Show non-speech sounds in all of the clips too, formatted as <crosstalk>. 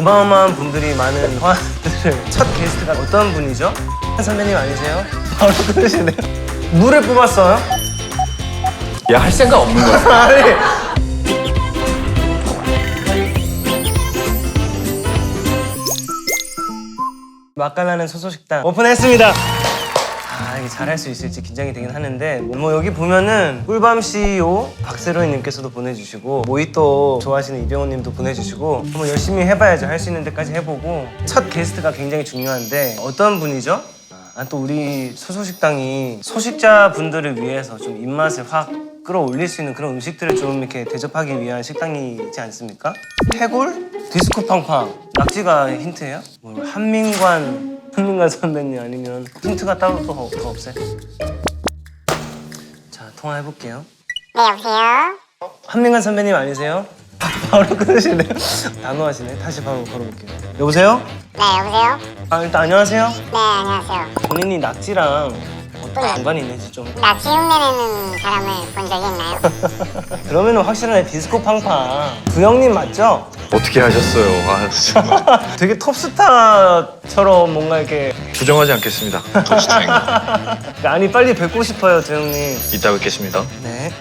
어마어마한 분들이 많은 화들을 첫 게스트가 어떤 분이죠? 한 선배님 아니세요? 바로 끊으시네요. 물을 뽑았어요? 야 할 생각 없는 거야. <laughs> 아니. 맛깔나는 소소식당 오픈했습니다. 아 이게 잘할 수 있을지 긴장이 되긴 하는데 뭐 여기 보면은 꿀밤 CEO 박세로이님께서도 보내주시고 모히또 좋아하시는 이병호님도 보내주시고 한번 열심히 해봐야죠 할 수 있는 데까지 해보고 첫 게스트가 굉장히 중요한데 어떤 분이죠? 아, 또 우리 소소식당이 소식자 분들을 위해서 좀 입맛을 확 끌어올릴 수 있는 그런 음식들을 좀 이렇게 대접하기 위한 식당이지 않습니까? 해골? 디스코 팡팡 낙지가 힌트예요? 뭐 한민관 한민관 선배님 아니면 힌트가 따로 또더 없어요? 자 통화해볼게요 네, 여보세요? 한민관 선배님 아니세요? <laughs> 바로 끊으시네요 단호하시네 다시 바로 걸어볼게요 여보세요? 네, 여보세요? 아 일단 안녕하세요 네, 안녕하세요. 본인이 낙지랑 어떤 연관이 있는지 좀 낚시 흉내내는 사람을 본 적이 있나요? <laughs> 그러면 은 확실하네 디스코 팡팡 구형님 맞죠? 어떻게 하셨어요? 아, 정말 <laughs> 되게 톱스타처럼 뭔가 이렇게 부정하지 않겠습니다. <laughs> 아니 빨리 뵙고 싶어요 두형님 이따 뵙겠습니다. 네.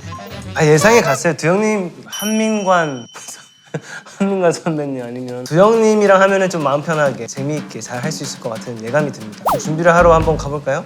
아 예상에 갔어요 두형님 한민관 한민관 선배님 아니면 두형님이랑 하면은 좀 마음 편하게 재미있게 잘 할 수 있을 것 같은 예감이 듭니다 준비를 하러 한번 가볼까요?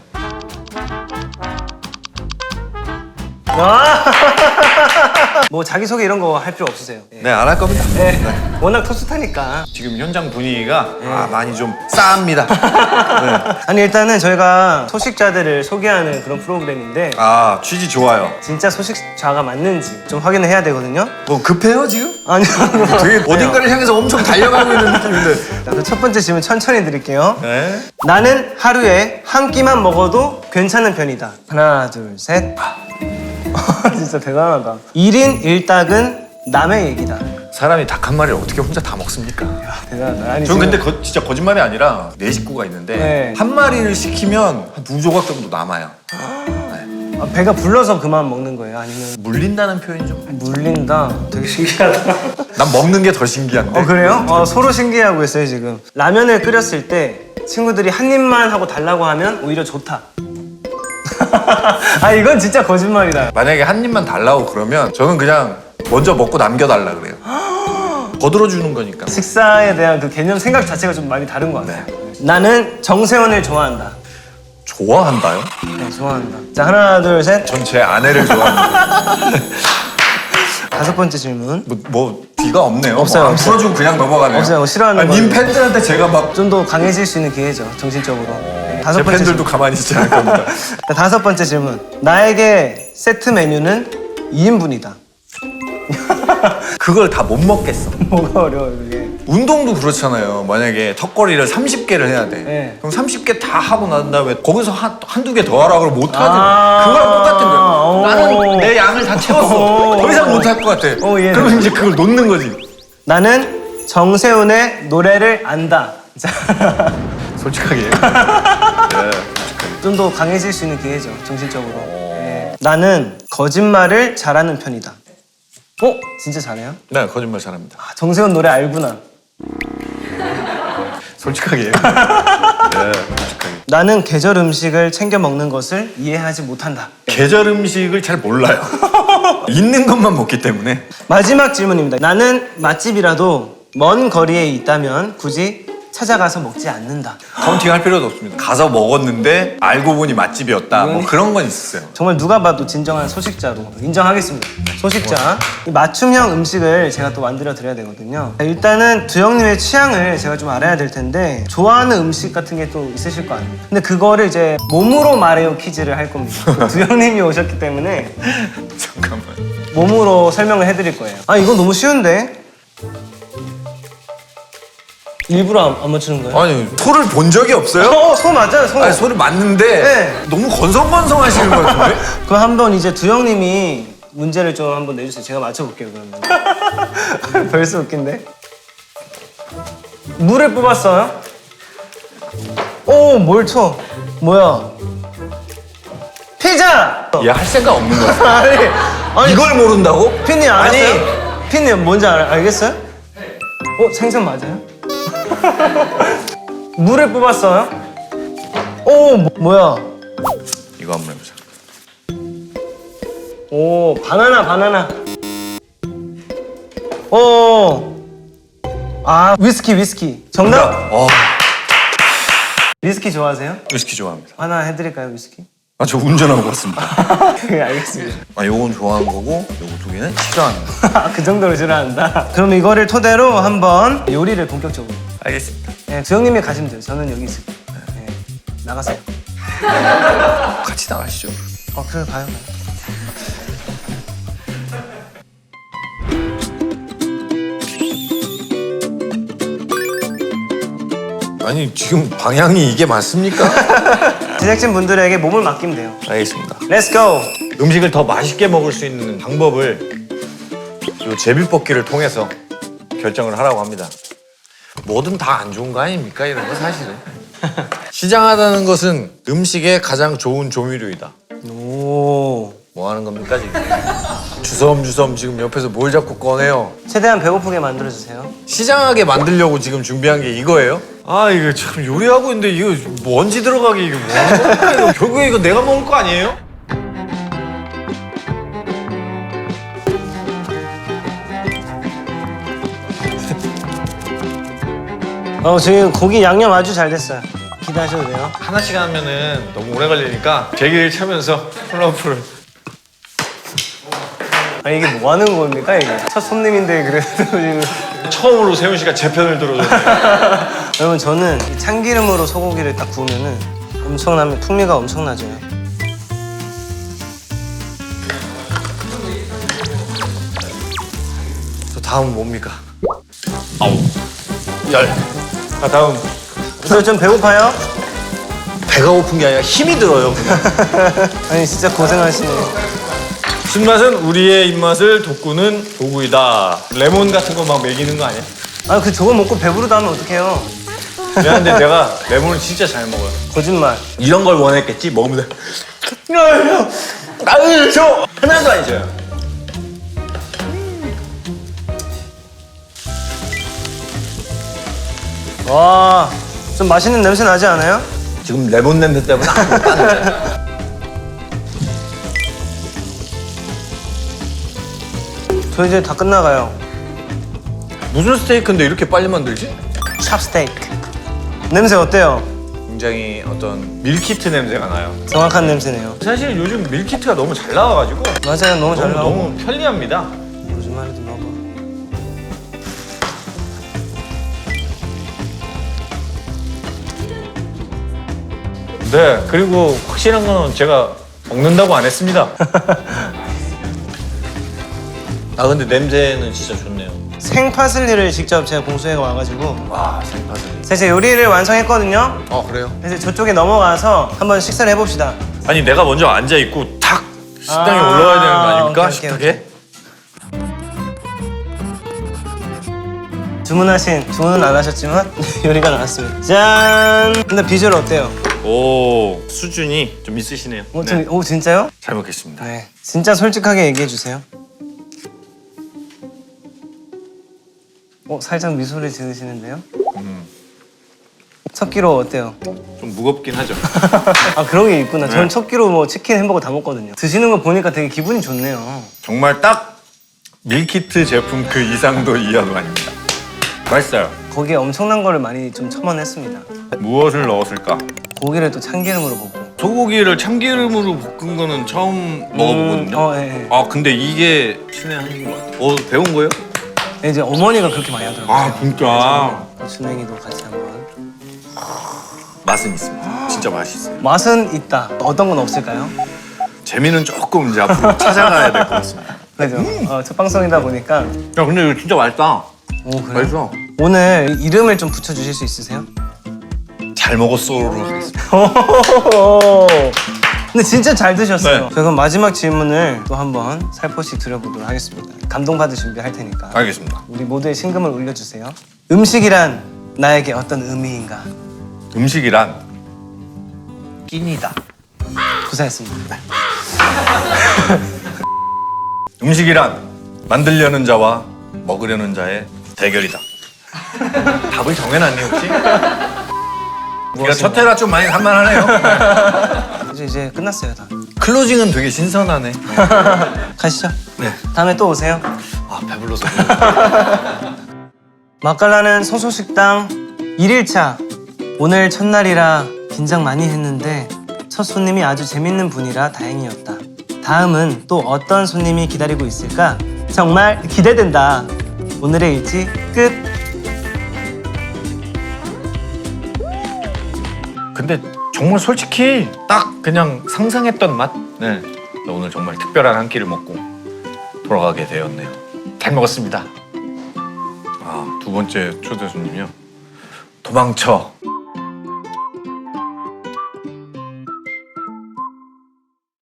<laughs> 뭐 자기소개 이런 거 할 필요 없으세요 네. 네, 안 할 겁니다. 네. 워낙 톱스타니까 지금 현장 분위기가 아, 많이 좀 싸합니다. <laughs> 아니 일단은 저희가 소식자들을 소개하는 그런 프로그램인데 아, 취지 좋아요. 진짜 소식자가 맞는지 좀 확인을 해야 되거든요. 뭐 급해요 지금? 아니요. <laughs> 되게 어딘가를 향해서 엄청 달려가고 있는 느낌인데. 자, 그럼 첫 번째 질문 천천히 드릴게요. 네. 나는 하루에 한 끼만 먹어도 괜찮은 편이다. 하나, 둘, 셋. <laughs> 진짜 대단하다. 1인 1닭은 남의 얘기다. 사람이 닭 한 마리 를 어떻게 혼자 다 먹습니까? 대단하다. 아니, 전 지금- 근데 거- 진짜 거짓말이 아니라 네 식구가 있는데 네. 한 마리를 시키면 한 두 조각 정도 남아요. 아, 배가 불러서 그만 먹는 거예요? 아니면 물린다는 표현이 좀. 물린다? 되게 신기하다. <laughs> 난 먹는 게 더 신기한데. 어 그래요? 어, 서로 신기해하고 있어요 지금. 라면을 끓였을 때 친구들이 한 입만 하고 달라고 하면 오히려 좋다. <laughs> 아 이건 진짜 거짓말이다. 만약에 한 입만 달라고 그러면 저는 그냥 먼저 먹고 남겨달라 그래요. <gasps> 거들어 주는 거니까. 식사에 대한 그 개념 생각 자체가 좀 많이 다른 것 같아요. 나는 정세원을 좋아한다. 좋아한다요? 네 좋아한다. 자 하나 둘 셋. 전 제 아내를 좋아합니다. <laughs> 다섯 번째 질문. 뭐, 뭐 뒤가 없네요. 없어요, 뭐 안 없어요. 풀어주고 그냥 넘어가네요. 없어요, 싫어하는 아니, 님 거예요. 팬들한테 제가 막. 좀 더 강해질 수 있는 기회죠 정신적으로. 네, 다섯 제 번째 팬들도 질문. 가만히 있지 않을 겁니다. <laughs> 자, 다섯 번째 질문. 나에게 세트 메뉴는 2인분이다. <laughs> 그걸 다 못 먹겠어. <laughs> 뭐가 어려워요 이게. 운동도 그렇잖아요. 만약에 턱걸이를 30개를 해야 돼. 네. 그럼 30개 다 하고 난 다음에 거기서 한, 한두 개 더 하라 그러면 못 하지. 아. 그거랑 똑같은 거야. 오. 나는 내 양을 다 채웠어. 오. 더 이상 못 할 것 같아. 오, 예. 그러면 이제 그걸 놓는 거지. 나는 정세훈의 노래를 안다. 자, 솔직하게. 네, <laughs> 솔직하게. 좀 더 강해질 수 있는 기회죠, 정신적으로. 예. 나는 거짓말을 잘하는 편이다. 어? 진짜 잘해요? 네, 거짓말 잘합니다. 아, 정세훈 노래 알구나. 솔직하게. 네, <laughs> 솔직하게. 나는 계절 음식을 챙겨 먹는 것을 이해하지 못한다. 계절 음식을 잘 몰라요. <laughs> 있는 것만 먹기 때문에. 마지막 질문입니다. 나는 맛집이라도 먼 거리에 있다면 굳이 찾아가서 먹지 않는다. 카운팅 할 필요도 없습니다. 가서 먹었는데 알고 보니 맛집이었다. 뭐 음. 그런 건 있었어요. 정말 누가 봐도 진정한 소식자로 인정하겠습니다. 소식자. 이 맞춤형 음식을 제가 또 만들어 드려야 되거든요. 일단은 두영님의 취향을 제가 좀 알아야 될 텐데 좋아하는 음식 같은 게 또 있으실 거 아니에요. 근데 그거를 이제 몸으로 말해요 퀴즈를 할 겁니다. <laughs> 두영님이 오셨기 때문에 잠깐만. 몸으로 설명을 해드릴 거예요. 아 이건 너무 쉬운데? 일부러 안, 안 맞추는 거예요? 아니 소를 본 적이 없어요? 어, 소 맞아요, 소. 아니 소를 맞는데 네. 너무 건성건성 하시는 것 같은데? <laughs> 그럼 한번 이제 두영님이 문제를 좀 한번 내주세요. 제가 맞춰볼게요 그러면. <laughs> 벌써 웃긴데? 물을 뽑았어요? 오, 뭘 쳐? 뭐야? 피자! 얘 할 생각 없는 것 같아. <laughs> 아니, 아니 이걸 모른다고? 피님 아니. 알았어요? 피님 뭔지 알, 알겠어요? 어, 생선 맞아요? <laughs> 물을 뽑았어요? 오 뭐, 뭐야? 이거 한번 해보자. 오 바나나 바나나. 오. 아 위스키 위스키. 정답? 어, 위스키 좋아하세요? 위스키 좋아합니다. 하나 해드릴까요 위스키? 아, 저 운전하고 왔습니다. <laughs> 네 알겠습니다. 아, 요건 좋아하는 거고, 요거 두 개는 싫어하는 거. <laughs> 그 정도로 싫어한다. 그럼 이거를 토대로 한번 요리를 본격적으로. 알겠습니다. 네, 주영님이 가시면 돼요. 저는 여기 있을게요. 네, 나가세요. <laughs> 같이 나가시죠. 어 그래 봐요. 아니, 지금 방향이 이게 맞습니까? <laughs> 제작진 분들에게 몸을 맡기면 돼요. 알겠습니다. Let's go. 음식을 더 맛있게 먹을 수 있는 방법을 요 제비뽑기를 통해서 결정을 하라고 합니다. 뭐든 다 안 좋은 거 아닙니까? 이런 거 사실은. <laughs> 시장하다는 것은 음식에 가장 좋은 조미료이다. 오. 뭐 하는 겁니까 지금? 주섬주섬 지금 옆에서 뭘 자꾸 꺼내요? 최대한 배고프게 만들어 주세요. 시장하게 만들려고 지금 준비한 게 이거예요? 아 이거 참 요리하고 있는데 이거 먼지 들어가게 이거 뭐 결국에 이거 내가 먹을 거 아니에요? 어 지금 고기 양념 아주 잘 됐어요. 기대하셔도 돼요. 하나씩 하면은 너무 오래 걸리니까 제기를 차면서 콜라풀을 아 이게 뭐 하는 겁니까 이게? 첫 손님인데 그래도 지금. 처음으로 세훈 씨가 제 편을 들어줬네요. <laughs> 여러분 저는 이 참기름으로 소고기를 딱 구우면은 엄청나면 풍미가 엄청나죠. 저 다음 뭡니까? 아우 열. 아 다음 저 좀 배고파요? 배가 고픈 게 아니라 힘이 들어요. <laughs> 아니 진짜 고생하시네요. 신맛은 우리의 입맛을 돋구는 도구이다. 레몬 같은 거 막 먹이는 거 아니야? 아 그 저거 먹고 배부르다 하면 어떡해요? 미안한데 내가 레몬을 진짜 잘 먹어요. 거짓말. 이런 걸 원했겠지? 먹으면 돼. 아유, 저 하나도 아니죠. 와, 좀 맛있는 냄새 나지 않아요? 지금 레몬 냄새 때문에 안 <laughs> 돼. 저 이제 다 끝나가요. 무슨 스테이크인데 이렇게 빨리 만들지? 찹스테이크. 냄새 어때요? 굉장히 어떤 밀키트 냄새가 나요. 정확한 냄새네요. 사실 요즘 밀키트가 너무 잘 나와가지고 맞아요, 너무 잘 너무, 나오고. 너무 편리합니다. 네, 그리고 확실한 건 제가 먹는다고 안 했습니다. <laughs> 아 근데 냄새는 진짜 좋네요. 생파슬리를 직접 제가 공수해가 와가지고 와 생파슬리. 제가 요리를 완성했거든요. 어 그래요? 그래서 저쪽에 넘어가서 한번 식사를 해봅시다. 아니 내가 먼저 앉아 있고 탁 식당에 아, 올라가야 되는 거 아닙니까? 오케이, 오케이, 식탁에? 주문하신 주문은 안 하셨지만 <laughs> 요리가 나왔습니다. 짠. 근데 비주얼 어때요? 오 수준이 좀 있으시네요. 오, 좀- 오 진짜요? 잘 먹겠습니다. 네. 진짜 솔직하게 얘기해 주세요. 어 살짝 미소를 지으시는데요? 음. 첫 끼로 어때요? 좀 무겁긴 하죠. <laughs> 아 그런 게 있구나. 저는 네. 첫 끼로 뭐 치킨 햄버거 다 먹거든요. 드시는 거 보니까 되게 기분이 좋네요. 정말 딱 밀키트 제품 그 이상도 이하도 아닙니다. 맛있어요. 거기에 엄청난 거를 많이 좀 첨언했습니다. 무엇을 넣었을까? 고기를 또 참기름으로 볶고. 소고기를 참기름으로 볶은 거는 처음 먹어보거든요. 어, 예, 예. 아 근데 이게 신의 한수인 것 같아요. 어 배운 거예요? 네, 이제 어머니가 그렇게 많이 하더라고요. 아 진짜 또 준행이도 같이 한번. 맛은 있습니다. 진짜 맛있어요. 맛은 있다. 어떤 건 없을까요? 재미는 조금 이제 앞으로 <laughs> 찾아가야 될 것 같습니다. 그죠? 어, 첫 방송이다 보니까. 야 근데 이거 진짜 맛있다. 오 그래. 맛있어. 오늘 이름을 좀 붙여주실 수 있으세요? 잘 먹었어로 하겠습니다. 근데 진짜 잘 드셨어요. 네. 자, 그럼 마지막 질문을 또 한번 살포시 드려보도록 하겠습니다. 감동받을 준비할 테니까. 알겠습니다. 우리 모두의 심금을 울려주세요. 음식이란 나에게 어떤 의미인가? 음식이란 끼니다. 고생했습니다. <laughs> 음식이란 만들려는 자와 먹으려는 자의 대결이다. 답을 정해놨니 혹시? 무엇인가? 첫 회라 좀 많이 산만하네요. <laughs> 이제 이제 끝났어요 다. 클로징은 되게 신선하네. <laughs> 가시죠. 네. 다음에 또 오세요. 아 배불러서. <laughs> 맛깔나는 소소식당 1일차 오늘 첫날이라 긴장 많이 했는데 첫 손님이 아주 재밌는 분이라 다행이었다. 다음은 또 어떤 손님이 기다리고 있을까? 정말 기대된다. 오늘의 일지 끝. 근데 정말 솔직히 딱 그냥 상상했던 맛. 네. 오늘 정말 특별한 한 끼를 먹고 돌아가게 되었네요. 잘 먹었습니다. 아, 두 번째 초대 손님이요. 도망쳐.